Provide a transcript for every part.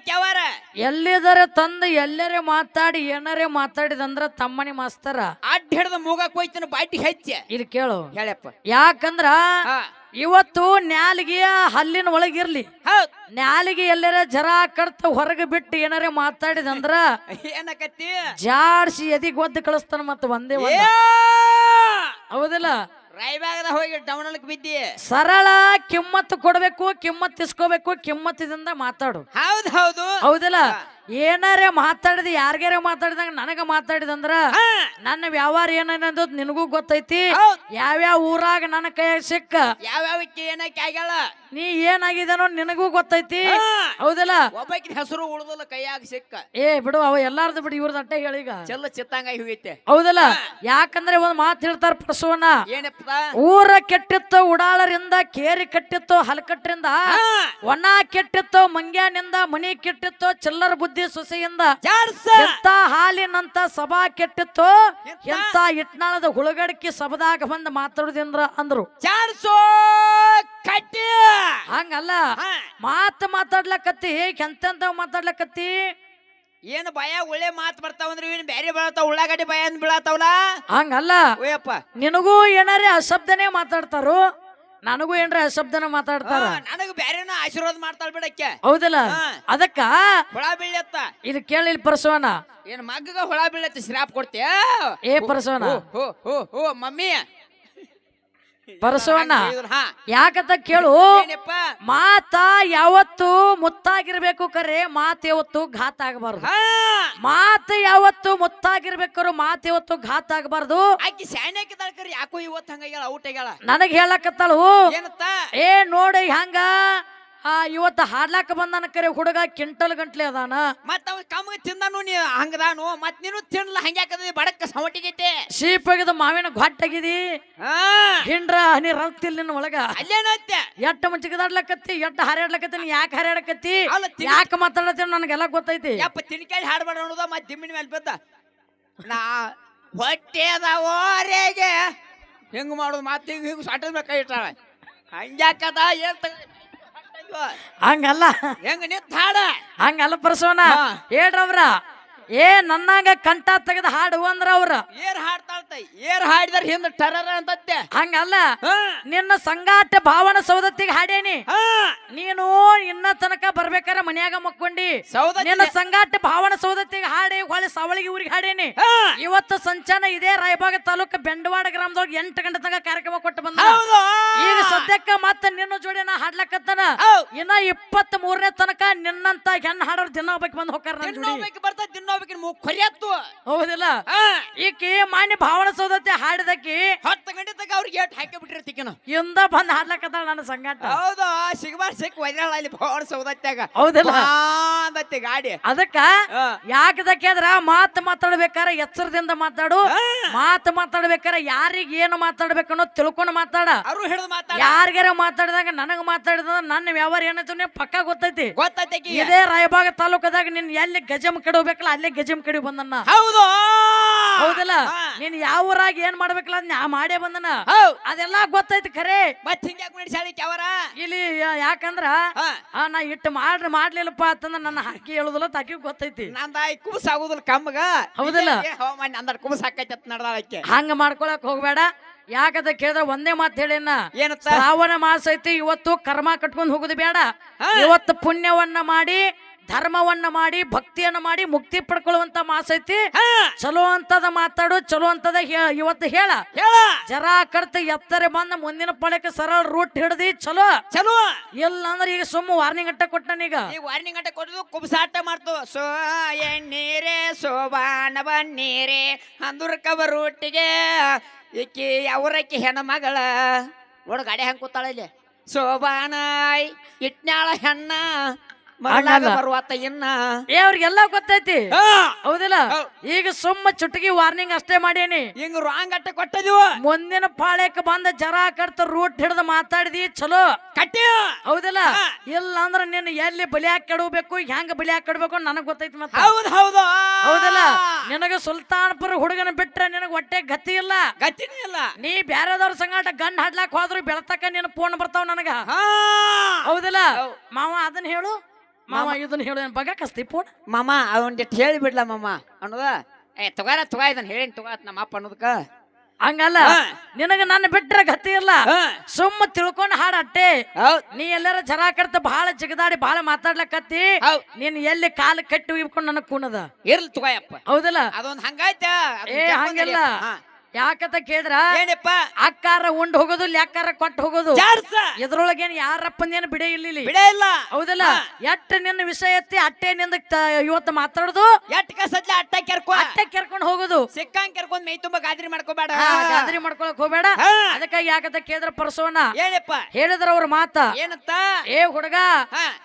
ಕ್ಯಾವಾರ ಎಲ್ಲಿದರೆ ತಂದು ಎಲ್ಲರೇ ಮಾತಾಡಿ ಏನಾರೇ ಮಾತಾಡಿದಂದ್ರ ತಮ್ಮನೆ ಮಾಸ್ತರ. ಅಡ್ಡ ಹಿಡಿದ ಮೂಗಕ್ ಹೋಯ್ತಿನ ಬಾಟಿ ಹೆಚ್ಚ. ಇಲ್ಲಿ ಕೇಳು. ಹೇಳಪ್ಪ. ಯಾಕಂದ್ರ ಹಾ. ಇವತ್ತು ನ್ಯಾಲಿಗೆ ಹಲ್ಲಿನ ಒಳಗಿರ್ಲಿ. ಹೌದ್. ನ್ಯಾಲಿಗೆ ಎಲ್ಲರ ಜರ ಕಡ್ತ ಹೊರಗೆ ಬಿಟ್ಟು ಏನಾರೇ ಮಾತಾಡಿದಂದ್ರ ಏನಕತ್ತಿ? ಜಾಡ್ಸಿ ಎದಿಗ್ ಒದ್ದು ಕಳಿಸ್ತಾನ ಮತ್ತೆ ಒಂದೇ ಏ! ಒಂದ ಹೌದಿಲ್ಲ? ರಾಯಬಾಗದ ಹೋಗಿ ಡೌನಲ್ಕ್ ಬಿದ್ದಿ. ಸರಳ ಕಿಮ್ಮತ್ತು ಕೊಡಬೇಕು ಕಿಮ್ಮತ್ ಇಸ್ಕೋಬೇಕು ಕಿಮ್ಮತ್ತಿದಿಂದ ಮಾತಾಡು. ಹೌದ್ ಹೌದು. ಹೌದಿಲ್ಲ? ಏನಾರೇ ಮಾತಾಡಿದ ಯಾರಿಗಾರ ಮಾತಾಡಿದಂಗ ನನಗ ಮಾತಾಡಿದಂದ್ರ ನನ್ನ ವ್ಯವಹಾರ ಏನನ್ನೋದು ನಿನಗೂ ಗೊತ್ತೈತಿ. ಯಾವ್ಯಾವ ಊರಾಗ ನನ್ನ ಕೈ ಸಿಕ್ಕ? ಯಾವ್ಯಾವ ಏನಕ್ಕೆ ಆಗ್ಯಾಳ? ನೀ ಏನಾಗಿದನೋ ನಿನಗೂ ಗೊತ್ತೈತಿ. ಹೌದಲ್ಲ? ಒಬ್ಬಾಕಿನ ಹೆಸರು ಉಳ್ದಲ್ಲ ಕೈಯಾಗ ಸಿಕ್ಕ. ಏ ಬಿಡು ಅವ ಎಲ್ಲಾರ್ದು ಬಿಡು ಇವ್ರದ್ದು ಅಟ್ಟೆ ಹೇಳೀಗ ಚೆಲ್ಲ ಚಿತ್ತಂಗ ಹೋಗೈತೆ. ಹೌದಲ್ಲ? ಯಾಕಂದ್ರೆ ಒಂದ್ ಮಾತು ಹೇಳ್ತಾರ ಪ್ರಸವನ ಏನಪ್ಪ? ಊರ ಕೆಟ್ಟಿತ್ತು ಉಡಾಳರಿಂದ ಕೇರಿ ಕಟ್ಟಿತ್ತು ಹಲಕಟ್ರಿಂದ ಹಾ, ಒಣ ಕೆಟ್ಟಿತ್ತು ಮಂಗ್ಯಾನಿಂದ ಮನಿ ಕೆಟ್ಟಿತ್ತು ಚಿಲ್ಲರ ಬುದ್ಧಿ ಸೊಸೆಯಿಂದ ಜಾಡ್ಸ! ಎಂತ ಹಾಲಿನಂತ ಸಭಾ ಕೆಟ್ಟಿತ್ತು ಎಂತ? ಇಟ್ನಾಳದ ಹುಳಗಡಕ್ಕೆ ಸಭದಾಗ ಬಂದು ಮಾತಾಡುದಿಂದ್ರ ಅಂದ್ರು. ಹಂಗಲ್ಲ ಮಾತು ಮಾತ್ ಮಾತಾಡ್ಲಕತ್ತಿ ಎಂತೆಂತ ಮಾತಾಡ್ಲಕತ್ತಿ? ಏನ್ ಭಯ ಒಳ್ಳೆ ಮಾತು ಬರ್ತಾವಂದ್ರೆ ಏನು ಬ್ಯಾರೆ ಬೀಳತಾವ ಉಳ್ಳಾಗಡ್ಡಿ ಭಯ ಅಂದ್ ಬೀಳತಾವಲ್ಲ ಹಂಗಲ್ಲ ಓಯಪ್ಪ. ನಿನಗೂ ಏನಾರೇ ಅಶಬ್ದನೇ ಮಾತಾಡ್ತಾರು? ನನಗೂ ಏನ್ರ ಅಶಬ್ದನ ಮಾತಾಡ್ತಾರ? ನನಗ ಬ್ಯಾರೇನ ಆಶೀರ್ವಾದ ಮಾಡ್ತಾಳ ಬಿಡಕ್ಕೆ ಹೌದಲ್ಲ. ಅದಕ್ಕ ಹುಳ ಬೀಳತ್ತ. ಇದು ಕೇಳಿ ಪರಸವನ ಏನ್ ಮಗ್ಗ ಹುಳ ಬೀಳತ್ತ ಶ್ರಾಪ್ ಕೊಡ್ತೀಯ? ಏ ಪರಸವನ ಹೋ ಹೋ ಹೋ ಮಮ್ಮಿ. ಪರಸವನ ಹಾ. ಯಾಕಂತ ಕೇಳು. ಮಾತ ಯಾವತ್ತು ಮುತ್ತಾಗಿರ್ಬೇಕು ಕರೆ ಮಾತ್ ಯಾವತ್ತು ಘಾತ ಆಗಬಾರ್ದು. ಮಾತು ಯಾವತ್ತು ಮುತ್ತಾಗಿರ್ಬೇಕಾರು ಮಾತು ಯಾವತ್ತು ಘಾತ ಆಗಬಾರ್ದು. ಆಕಿ ಕರೆ ಯಾಕೋ ಇವತ್ತು ಹಂಗಾಗ್ಯಾಳ ಔಟ್ ಆಗ್ಯಾಳ. ನನಗ್ ಹೇಳಕತ್ತಾಳು. ಏನತ್ತ? ಏ ನೋಡಿ ಹಂಗ. ಆ ಇವತ್ತು ಹಾಡ್ಲಾಕ ಬಂದಾನ ಕರೆ ಹುಡುಗ ಕಿಂಟಲ್ ಗಂಟ್ಲೆ ಅದಾನ. ಮತ್ತ ಅವ ಕಮ್ಗೆ ತಿಂದನು ನೀ ಹಂಗದಾನು ಮತ್ ನೀನು ತಿನ್ಲ ಹಂಗ್ಯಾಕದ ಬಡಕ್ಕ ಸವಟಿಗೈತೆ. ಶೀಪಾಗಿದ ಮಾವಿನ ಘಟ್ಟಗಿದಿ ಆ ಹಿಂಡ್ರ ಹನಿ ರಕ್ತಿಲ್ ನಿನ್ನ ಒಳಗ. ಅಲ್ಲೇನತ್ತೆ ಎಟ್ಟ ಮುಂಚಿಗದಾಡ್ಲಕತ್ತಿ ಎಟ್ಟ ಹಾರಾಡ್ಲಕತ್ತಿ ನೀ ಯಾಕೆ ಹಾರಾಡಕತ್ತಿ ಅಲ್ಲ ಯಾಕೆ ಮಾತಾಡತ್ತೀನಿ ನನಗೆಲ್ಲ ಗೊತ್ತೈತಿ. ಯಪ್ಪ ತಿನ್ಕಾಯಿ ಹಾಡ್ಬೇಡ ಅನ್ನೋದ ಮತ್ ದಿಮ್ಮಿನ ಮೇಲೆ ಬಂದ ನಾ ಹೊಟ್ಟೆ ಅದ ಓರೆಗೆ ಹೆಂಗ್ ಮಾಡುದು ಮತ್ತೆ ಹಿಂಗ್ ಹಿಂಗ್ ಸಾಟದ ಮೇಲೆ ಕೈ ಇಟ್ಟಾಳ. ಹಂಗ್ಯಾಕದ ಏನ್ ತಗ- ಹಂಗಲ್ಲ. ಹೆಂಗ ನಿಂತ ಹಾಡ? ಹಂಗಲ್ಲ ಪರಸೋನ. ಹೇಳ್ರವ್ರ. ಏ ನನ್ನಾಗ ಕಂಠ ತೆಗೆದ ಹಾಡು ಅಂದ್ರ ಅವ್ರ. ಏರ್ ಹಾಡ್ತಾಳ್ತ ಏರ್ ಹಾಡಿದಾರ ಹಿಂದ ಟರರ ಅಂತತ್ತೆ. ಹಂಗಲ್ಲ. ನಿನ್ನ ಸಂಗಾಟ ಭಾವನ ಸೌದತ್ತಿಗೆ ಹಾಡೇನಿ. ನೀನು ಇನ್ನ ತನಕ ಬರ್ಬೇಕಾರ ಮನ್ಯಾಗ ಮಕ್ಕೊಂಡಿ. ನಿನ್ನ ಸಂಗಾಟ ಭಾವನ ಸೌದತ್ತಿಗೆ ಹಾಡಿ ಹೊಳೆ ಸವಳಿಗೆ ಊರಿಗೆ ಹಾಡೇನಿ. ಇವತ್ತು ಸಂಚಾನ ಇದೇ ರಾಯಬಾಗ ತಾಲೂಕು ಬೆಂಡವಾಡ ಗ್ರಾಮದೊಳಗೆ ಎಂಟು ಗಂಟೆ ತನಕ ಕಾರ್ಯಕ್ರಮ ಕೊಟ್ಟು ಬಂದ. ಈಗ ಸದ್ಯಕ್ಕ ಮತ್ತೆ ನಿನ್ನ ಜೋಡಿ ನಾ ಹಾಡ್ಲಕತ್ತನ. ಇನ್ನ ಇಪ್ಪತ್ತ್ ಮೂರನೇ ತನಕ ನಿನ್ನಂತ ಹೆಣ್ಣು ಹಾಡೋರು ದಿನ ಹೋಗ್ಬೇಕು ಬಂದ್ ಹೋಗ್ತಾರ ಬರ್ತಾ ಜೋಡಿ. ತಿನ್ನೋಬೇಕು ಮುಖ ಕೊರಿಯತ್ತು. ಹೌದಿಲ್ಲ? ಈಕಿ ಮಾನ್ಯ ಭಾವನ ಸೌದತ್ತೆ ಹಾಡಿದಕ್ಕಿ ಹತ್ತು ಗಂಟೆ ತಗ ಅವ್ರಿಗೆ ಏಟ್ ಹಾಕಿ ಬಿಟ್ಟಿರ್ತಿಕ್ಕನ ಇಂದ ಬಂದ್ ಹಾಡ್ಲಕತ್ತಾಳ ನನ್ನ ಸಂಗಾಟ. ಹೌದು ಸಿಗಬಾರ್ ಸಿಕ್ ವೈದ್ಯಾಳ ಅಲ್ಲಿ ಭಾವನ ಸೌದತ್ಯಾಗ ಹೌದಿಲ್ಲ? ಅಂದತ್ತೆ ಗಾಡಿ. ಅದಕ್ಕ ಯಾಕದಕ್ಕೆ ಅದ್ರ ಮಾತು ಮಾತಾಡ್ಬೇಕಾರ ಎಚ್ಚರದಿಂದ ಮಾತಾಡು. ಮಾತು ಮಾತಾಡ್ಬೇಕಾರ ಯಾರಿಗ ಏನು ಮಾತಾಡ್ಬೇಕು ಅನ್ನೋ ತಿಳ್ಕೊಂಡು ಮಾತಾಡ. ಅವ್ರು ಹಿಡಿದು ಮಾತಾಡ. ಯಾರಿಗಾರ ಮಾತಾಡಿದಾಗ ನನಗ ಮಾತಾಡಿದ ನನ್ನ ವ್ಯವಹಾರ ಏನಾಯ್ತು ಪಕ್ಕ ಗೊತ್ತೈತಿ. ಗೊತ್ತೈತಿ ಇದೇ ರಾಯಬಾಗ ತಾಲೂಕದಾಗ ನಿನ್ ಎಲ್ಲಿ ಗಜಮ್ ಕೆಡಬೇಕಲ್ಲ ಹೋಗ್ಬೇಕಲ್ಲ ಅಲ್ಲೇ ಗಜಮ್ ಕಡೆ ಬಂದಣ್ಣ ಹೌದು. ಹೌದಲ್ಲ. ನೀನ್ ಯಾವ ಊರಾಗ ಏನ್ ಮಾಡ್ಬೇಕಲ್ಲ ನಾ ಮಾಡೇ ಬಂದನ? ಹೌದ್. ಅದೆಲ್ಲ ಗೊತ್ತೈತಿ ಖರೆ. ಮತ್ ಹಿಂಗ್ಯಾಕ್ ನಡೆಸಾಳಿ ಅವರ? ಇಲ್ಲಿ ಯಾ- ಯಾಕಂದ್ರ ಹಾ. ಆ, ನಾ ಇಟ್ಟು ಮಾಡ್ರಿ ಮಾಡ್ಲಿಲ್ಲಪ್ಪ ಅಂತಂದ್ರ ನನ್ನ ಹಾಕಿ ಹೇಳುದಿಲ್ಲ ತಾಕಿ ಗೊತ್ತೈತಿ. ನಂದ ಈ ಕುಬಸ್ ಆಗುದಿಲ್ಲ ಕಮ್ಮಗ. ಹೌದಲ್ಲ? ಹವಾಮಾನ ಕುಬಸ್ ಹಾಕೈತಿ ಅಂತ ನಡ್ದಾಳಕ್ಕೆ ಹಂಗ ಮಾಡ್ಕೊಳಕ್ ಹೋಗ್ಬೇಡ. ಯಾಕಂತ ಕೇಳಿದ್ರ ಒಂದೇ ಮಾತು ಹೇಳಿನ ಏನತ್ತ? ಶ್ರಾವಣ ಮಾಸ ಐತಿ ಇವತ್ತು ಕರ್ಮ ಕಟ್ಕೊಂಡ್ ಹೋಗುದು ಬೇಡ. ಹಾ. ಇವತ್ತು ಪುಣ್ಯವನ್ನ ಮಾಡಿ ಧರ್ಮವನ್ನ ಮಾಡಿ ಭಕ್ತಿಯನ್ನ ಮಾಡಿ ಮುಕ್ತಿ ಪಡ್ಕೊಳ್ಳುವಂತ ಮಾಸ ಐತಿ. ಹಾ. ಚಲೋ ಅಂತದ ಮಾತಾಡು ಚಲೋ ಅಂತದ ಇವತ್ತು ಹೇಳ. ಜರ ಕರ್ತ ಎತ್ತರೆ ಬಂದ ಮುಂದಿನ ಪಳಕ್ಕೆ ಸರಳ ರೂಟ್ ಹಿಡ್ದಿ ಚಲೋ. ಚಲೋ. ಇಲ್ಲ ಅಂದ್ರೆ ಈಗ ಸುಮ್ಮ ವಾರ್ನಿಂಗ್ ಅಟ್ಟ ಕೊಟ್ಟನೀಗ ಈ ವಾರ್ನಿಂಗ್ ಅಟ್ಟ ಕೊಡುದು ಕುಬ್ಸಾಟ ಮಾಡ್ತು. ಸೋ ಎಣ್ಣೀರೇ ಸೋಬಾನ ಬನ್ನೀರೇ ಕಬ ರೂಟಿಗೆ. ಈಕಿ ಅವರಕ್ಕಿ ಹೆಣ ಮಗಳ ನೋಡು ಗಾಡಿ ಹೆಂಗ್ ಕೂತಾಳ ಇಲ್ಲಿ. ಸೋಬಾನಾಯ್ ಇಟ್ನಾಳ ಹೆಣ್ಣ. ಹಂಗಲ್ಲ. ಇನ್ನ. ಏ ಅವ್ರಿಗೆಲ್ಲ ಗೊತ್ತೈತಿ. ಹೌದಿಲ್ಲ? ಈಗ ಸುಮ್ಮ ಚುಟಗಿ ವಾರ್ನಿಂಗ್ ಅಷ್ಟೇ ಮಾಡೇನಿ. ಹಿಂಗ್ ರಾಂಗ್ ಅಟ್ಟ ಕೊಟ್ಟದಿವು. ಮುಂದಿನ ಪಾಳ್ಯಕ್ಕೆ ಬಂದ ಜರ ಕಡ್ತ ರೂಟ್ ಹಿಡ್ದು ಮಾತಾಡಿದಿ ಚಲೋ? ಕಟ್ಟಿ. ಹೌದಿಲ್ಲ? ಹಾ. ಇಲ್ಲ ಅಂದ್ರ ನೀನ್ ಎಲ್ಲಿ ಬಲಿಯಾಕ್ ಕೆಡಬೇಕು ಹೆಂಗ ಹಾಕಿ ಕೆಡಬೇಕು ನನಗ್ ಗೊತ್ತೈತಿ ಮತ್ತೆ. ಹೌದ್ ಹೌದು. ಹೌದಲ್ಲ? ನಿನಗ ಸುಲ್ತಾನ್ಪುರ ಹುಡುಗನ ಬಿಟ್ರೆ ನಿನಗ ಹೊಟ್ಟೆ ಗತಿ ಇಲ್ಲ. ಗತಿ ಇಲ್ಲ. ನೀ ಬ್ಯಾರೆದವ್ರ ಸಂಗಾಟ ಗಂಡ್ ಹಾಡ್ಲಾಕ್ ಹೋದ್ರು ಬೆಳತಕ್ಕ ನಿನ್ ಫೋನ್ ಬರ್ತಾವ ನನಗ. ಹಾ. ಹೌದಿಲ್ಲ? ಹೌದ್. ಮಾವ ಅದನ್ನ ಹೇಳು. ಮಾವ ಇದನ್ನ ಹೇಳು ಬಗ ಕಸ್ತಿ ಪೋಣ ಮಾಮ ಅವನ್ ಹೇಳಿ ಬಿಡ್ಲ ಮಾಮ. ಅನ್ನೋದ ಏ ತಗೋರ ತಗೋ ಇದನ್ನ ಹೇಳಿ ತಗೋತ್ ನಮ್ಮ ಅಪ್ಪ ಅನ್ನೋದಕ್ಕ. ಹಂಗಲ್ಲ ನಿನಗ ನನ್ನ ಬಿಟ್ರೆ ಗತಿ ಇಲ್ಲ. ಸುಮ್ಮ ತಿಳ್ಕೊಂಡ್ ಹಾಡ ಅಟ್ಟೆ ನೀ ಎಲ್ಲಾರ ಜರ ಕಡ್ತ ಬಹಳ ಜಿಗದಾಡಿ ಬಹಳ ಮಾತಾಡ್ಲಕತ್ತಿ. ನೀನ್ ಎಲ್ಲಿ ಕಾಲು ಕಟ್ಟಿ ಉಯ್ಕೊಂಡು ನನಗ್ ಕೂಣದ ಇರ್ಲಿ ತಗೋಯಪ್ಪ. ಹೌದಲ್ಲ? ಅದೊಂದ್ ಹಂಗಾಯ್ತ? ಏ ಹಂಗಲ್ಲ. ಯಾಕಂತ ಕೇಳಿದ್ರ? ಏನಪ್ಪ? ಅಕ್ಕಾರ ಉಂಡ್ ಹೋಗೋದು ಲ್ಯಾಕಾರ ಕೊಟ್ಟು ಹೋಗೋದು. ಇದ್ರೊಳಗೇನ್ ಯಾರಪ್ಪಂದೇನು ಬಿಡೇ ಇಲ್ಲ. ಬಿಡ ಇಲ್ಲ. ಹೌದಲ್ಲ. ಎಟ್ಟ ನಿನ್ನ ವಿಷಯ ಎತ್ತಿ ಅಟ್ಟೆ ನಿಂದ ಇವತ್ತು ಮಾತಾಡುದು? ಎಟ್ಟ ಕಸದ್ಲ ಅಟ್ಟ ಕೆರ್ಕೊ. ಅಟ್ಟೆ ಕೆರ್ಕೊಂಡು ಹೋಗುದು. ಸಿಕ್ಕಂಗ್ ಕೆರ್ಕೊಂಡ್ ಮೈ ತುಂಬಾ ಗಾದ್ರಿ ಮಾಡ್ಕೋಬೇಡ. ಗಾದ್ರಿ ಮಾಡ್ಕೊಳಕ್ ಹೋಗ್ಬೇಡ. ಅದಕ್ಕ ಅದಕ್ಕಾಗಿ ಯಾಕಂತ ಕೇಳಿದ್ರ ಪರಸೋನ? ಏನಪ್ಪ? ಹೇಳಿದ್ರ ಅವ್ರ ಮಾತ. ಏನತ್ತ ಏ ಹುಡುಗ